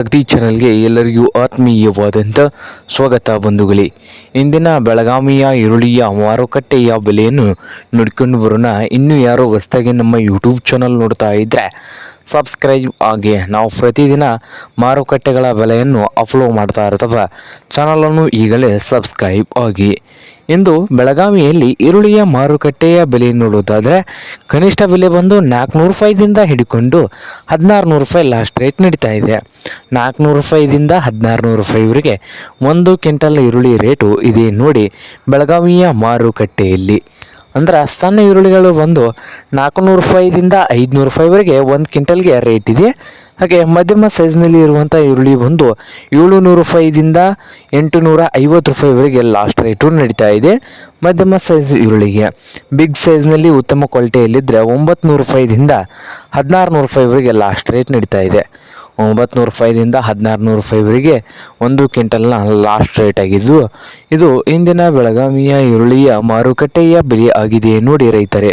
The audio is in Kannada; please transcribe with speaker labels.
Speaker 1: ಅಗದಿ ಚಾನಲ್ಗೆ ಎಲ್ಲರಿಗೂ ಆತ್ಮೀಯವಾದಂಥ ಸ್ವಾಗತ ಬಂಧುಗಳೇ. ಇಂದಿನ ಬೆಳಗಾವಿಯ ಈರುಳ್ಳಿಯ ಮಾರುಕಟ್ಟೆಯ ಬೆಲೆಯನ್ನು ನೋಡ್ಕೊಂಡು ಬರೋಣ. ಇನ್ನು ಯಾರೋ ಹೊಸದಾಗಿ ನಮ್ಮ ಯೂಟ್ಯೂಬ್ ಚಾನಲ್ ನೋಡ್ತಾ ಇದ್ದರೆ ಸಬ್ಸ್ಕ್ರೈಬ್ ಆಗಿ ನಾವು ಪ್ರತಿದಿನ ಮಾರುಕಟ್ಟೆಗಳ ಬೆಲೆಯನ್ನು ಅಪ್ಲೋಡ್ ಮಾಡ್ತಾ ಇರ್ತವೆ ಚಾನಲನ್ನು ಈಗಲೇ ಸಬ್ಸ್ಕ್ರೈಬ್ ಆಗಿ. ಇಂದು ಬೆಳಗಾವಿಯಲ್ಲಿ ಈರುಳ್ಳಿಯ ಮಾರುಕಟ್ಟೆಯ ಬೆಲೆ ನೋಡೋದಾದರೆ ಕನಿಷ್ಠ ಬೆಲೆ ಬಂದು ನಾಲ್ಕುನೂರು ರೂಪಾಯಿದಿಂದ ಹಿಡಿಕೊಂಡು ಹದಿನಾರು ನೂರು ರೂಪಾಯಿ ಲಾಸ್ಟ್ ರೇಟ್ ನಡೀತಾ ಇದೆ. ನಾಲ್ಕುನೂರು ರೂಪಾಯಿದಿಂದ ಹದಿನಾರು ನೂರು ರೂಪಾಯಿವರೆಗೆ ಒಂದು ಕ್ವಿಂಟಲ್ ಈರುಳ್ಳಿ ರೇಟು ಇದೆ ನೋಡಿ ಬೆಳಗಾವಿಯ ಮಾರುಕಟ್ಟೆಯಲ್ಲಿ. ಅಂದ್ರೆ ಸಣ್ಣ ಈರುಳ್ಳಿಗಳು ಬಂದು ನಾಲ್ಕುನೂರು ರೂಪಾಯಿದಿಂದ ಐದುನೂರು ರೂಪಾಯಿವರೆಗೆ ಒಂದು ಕ್ವಿಂಟಲ್ಗೆ ರೇಟ್ ಇದೆ. ಹಾಗೆ ಮಧ್ಯಮ ಸೈಜ್ನಲ್ಲಿ ಇರುವಂಥ ಈರುಳ್ಳಿ ಬಂದು ಏಳು ನೂರು ರೂಪಾಯಿದಿಂದ ಎಂಟು ನೂರ ಐವತ್ತು ರೂಪಾಯಿವರೆಗೆ ಲಾಸ್ಟ್ ರೇಟು ನಡೀತಾ ಇದೆ ಮಧ್ಯಮ ಸೈಜ್ ಈರುಳ್ಳಿಗೆ. ಬಿಗ್ ಸೈಜ್ನಲ್ಲಿ ಉತ್ತಮ ಕ್ವಾಲಿಟಿಯಲ್ಲಿದ್ದರೆ ಒಂಬತ್ತು ನೂರು ರೂಪಾಯಿದಿಂದ ಹದಿನಾರು ನೂರು ರೂಪಾಯಿವರೆಗೆ ಲಾಸ್ಟ್ ರೇಟ್ ನಡೀತಾ ಇದೆ. ಒಂಬತ್ತು ನೂರು ರೂಪಾಯಿದಿಂದ ಹದಿನಾರು ನೂರು ರೂಪಾಯಿವರೆಗೆ ಒಂದು ಕ್ವಿಂಟಲ್ನ ಲಾಸ್ಟ್ ರೇಟ್ ಆಗಿದ್ದು, ಇದು ಇಂದಿನ ಬೆಳಗಾವಿಯ ಈರುಳ್ಳಿಯ ಮಾರುಕಟ್ಟೆಯ ಬೆಲೆ ಆಗಿದೆ ನೋಡಿ ರೈತರೇ.